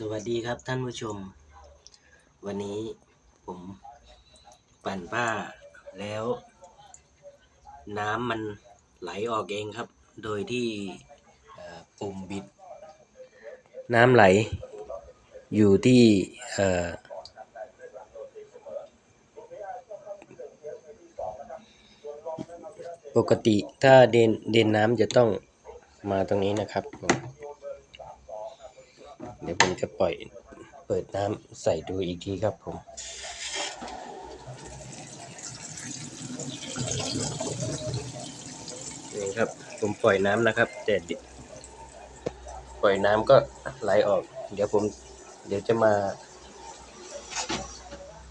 สวัสดีครับท่านผู้ชม วันนี้ผมปั่นผ้าแล้ว น้ำมันไหลออกเองครับ โดยที่อ่อปุ่มบิด น้ำไหล อยู่ที่ปกติถ้าเดนเดนน้ำจะต้องมาตรงนี้นะครับผม จะปล่อยเปิดน้ำใส่ดูอีกทีครับผมนี่ครับ ผมปล่อยน้ำนะครับ แต่ปล่อยน้ำก็ไหลออก เดี๋ยวผม เดี๋ยวจะมา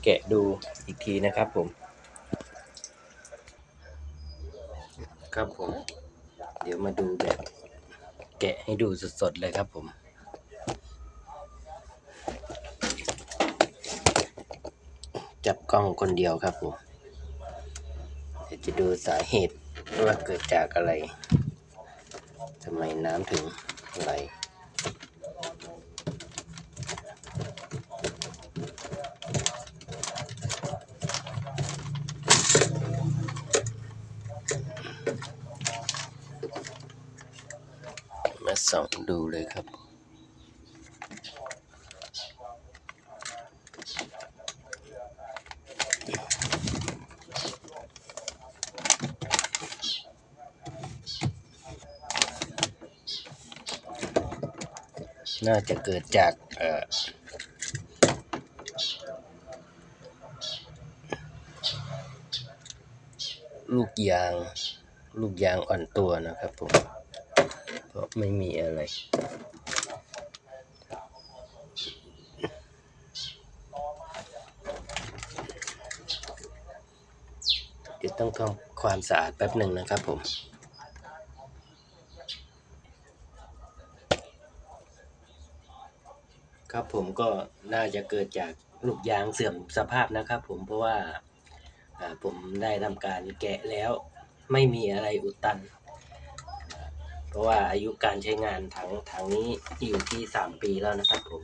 แกะดูอีกทีนะครับผม ครับผม เดี๋ยวมาดูแบบ แกะให้ดูสดๆเลยครับผม จับกล้องคนเดียวครับผมเดี๋ยวจะดูสาเหตุว่าเกิดจากอะไรทำไมน้ำถึงไหลมาส่องดูเลยครับ น่าจะเกิดจากเออลูกยาง ลูกยางอ่อนตัวนะครับผม เพราะไม่มีอะไรเดี๋ยวต้องทำความสะอาดแป๊บหนึ่งนะครับผม ครับผมก็น่าจะเกิดจากลูกยางเสื่อมสภาพนะครับ ผมเพราะว่าผมได้ทำการแกะแล้วไม่มีอะไรอุดตัน เพราะว่าอายุการใช้งานถังถังนี้อยู่ที่สามปีแล้วนะครับผม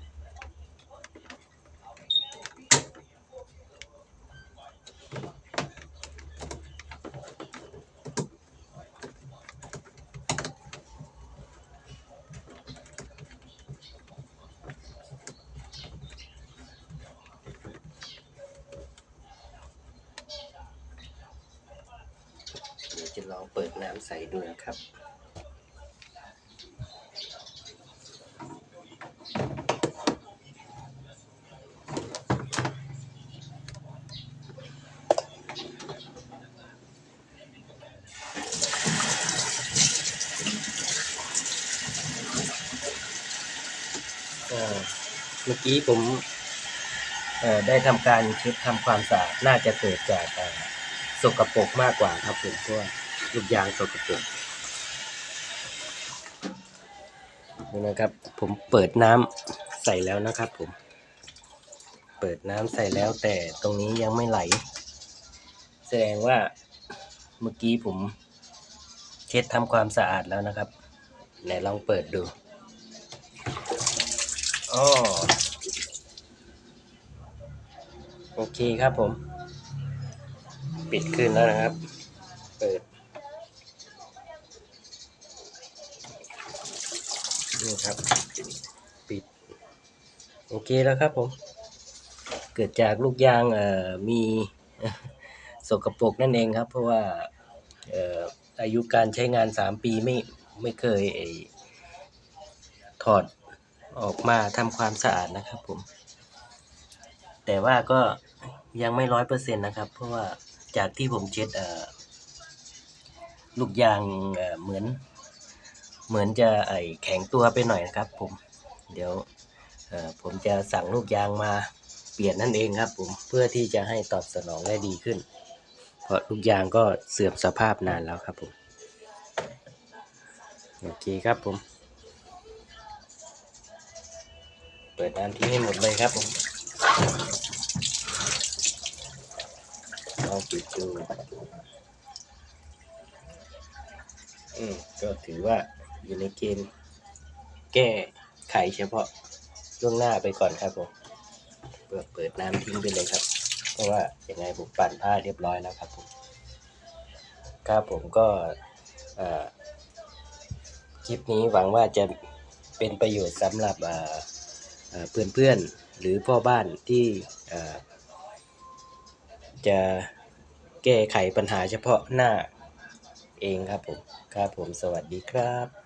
เดี๋ยวจะลอง เปิดน้ำใสดูนะครับเอ่อเมื่อกี้ผมได้ทำการเช็ดทำความสะอาดน่าจะเกิดจากสกปรกมากกว่าครับผมเพราะว่า ลูกยางสกปรกนี่นะครับ ผมเปิดน้ำใส่แล้วนะครับ ผม เปิดน้ำใส่แล้วแต่ตรงนี้ยังไม่ไหล แสดงว่าเมื่อกี้ผมเช็ดทำความสะอาดแล้วนะครับไหนลองเปิดดูอ๋อโอเคครับผม ปิดขึ้นแล้วนะครับ เปิด นี่ครับ ปิด โอเคแล้วครับผม เกิดจากลูกยางเอ่อมีสกปรกนั่นเองครับ เพราะว่าเอ่ออายุการใช้งานสามปีไม่ไม่เคยไอ้ถอดออกมาทำความสะอาดนะครับผม แต่ว่าก็ยังไม่ร้อยเปอร์เซ็นต์นะครับ เพราะว่าจากที่ผมเช็ดลูกยางเเหมือน เหมือนจะไอแข็งตัวไปหน่อยนะครับ ผมเดี๋ยวผมจะสั่งลูกยางมาเปลี่ยนนั่นเองครับ ผมเพื่อที่จะให้ตอบสนองได้ดีขึ้น เพราะลูกยางก็เสื่อมสภาพนานแล้วครับผมโอเคครับผม เปิดน้ำทิ้งให้หมดเลยครับผมลองปิดดูอืมก็ถือว่า อยู่ในเกณฑ์แก้ไขเฉพาะล่วงหน้าไปก่อนครับผมเปิดเปิดน้ำทิ้งไปเลยครับ เพราะว่าอยังไงผมปั่นผ้าเรียบร้อยแล้วครับผมครับผมก็คลิปนี้หวังว่าจะเป็นประโยชน์สำหรับเอ่อเอ่อเพื่อนๆหรือพ่อบ้านที่จะแก้ไขปัญหาเฉพาะหน้าเองครับผม ครับผมสวัสดีครับ